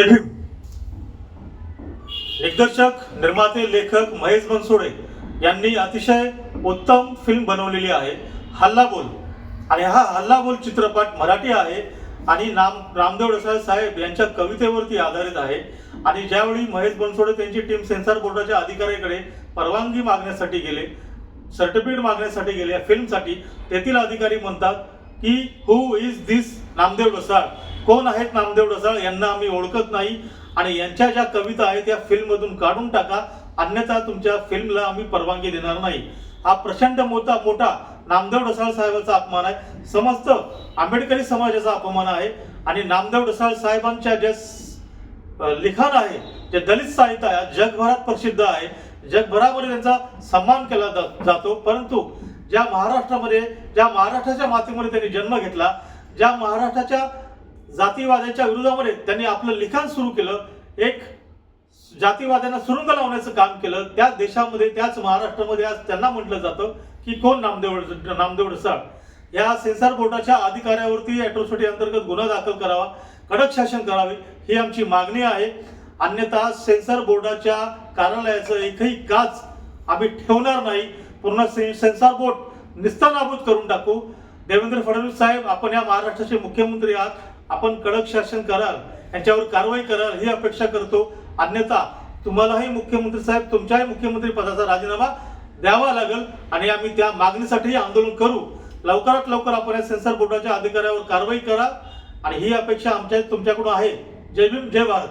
Debut दिग्दर्शक निर्माते लेखक महेश बनसोडे यांनी अतिशय उत्तम फिल्म बनवलेली आहे. हल्ला बोल. आणि हा हल्ला बोल चित्रपट मराठी आहे आणि नाम रामदेव रसाळ साहेब यांच्या कवितेवरती आधारित आहे. आणि ज्यावेळी महेश बनसोडे त्यांची टीम सेन्सॉर बोर्डाच्या अधिकाऱ्याकडे परवानगी मागण्यासाठी गेले सर्टिफिकेट मागण्यासाठी गेले या फिल्मसाठी तेथील अधिकारी म्हणतात की हु इज दिस नामदेव रसाळ. कोण आहेत नामदेव डसाळ यांना आम्ही ओळखत नाही. आणि यांच्या ज्या कविता आहेत त्या फिल्ममधून काढून टाका. अन्यथा तुमच्या फिल्मला आम्ही परवानगी देणार नाही. हा प्रचंड मोठा मोठा नामदेव ढसाळ साहेबांचा अपमान आहे. समस्त आंबेडकरी समाजाचा अपमान आहे. आणि नामदेव ढसाळ साहेबांच्या ज्या लिखाण आहे जे दलित साहित्य आहे जगभरात प्रसिद्ध आहे. जगभरामध्ये त्यांचा सन्मान केला जा- जातो. परंतु ज्या महाराष्ट्रामध्ये ज्या महाराष्ट्राच्या मातीमध्ये त्यांनी जन्म घेतला ज्या महाराष्ट्राच्या जातीवादाच्या विरोधामध्ये त्यांनी आपलं लिखाण सुरू केलं. एक जातीवाद्यांना सुरुंग लावण्याचं काम केलं. त्याच देशामध्ये त्याच महाराष्ट्रामध्ये आज त्यांना म्हटलं जातं की कोण नामदेव नामदेव डसाळ या सेन्सॉर बोर्डाच्या अधिकाऱ्यावरती अॅट्रॉसिटी अंतर्गत गुन्हा दाखल करावा कडक शासन करावे ही आमची मागणी आहे. अन्यथा सेन्सॉर बोर्डाच्या कार्यालयाचं एकही काच आम्ही ठेवणार नाही. पूर्ण से सेन्सॉर बोर्ड निस्तानाभूत करून टाकू. देवेंद्र फडणवीस साहेब आपण या महाराष्ट्राचे मुख्यमंत्री आहात. आपण कडक शासन कराल यांच्यावर कारवाई कराल ही अपेक्षा करतो. अन्यथा तुम्हालाही मुख्यमंत्री साहेब तुमच्याही मुख्यमंत्री पदाचा राजीनामा द्यावा लागेल आणि आम्ही त्या मागणीसाठी आंदोलन करू. लवकरात लवकर आपण या सेन्सर बोर्डाच्या अधिकाऱ्यावर कारवाई करा आणि ही अपेक्षा आमच्या तुमच्याकडून आहे. जय भीम जय भारत.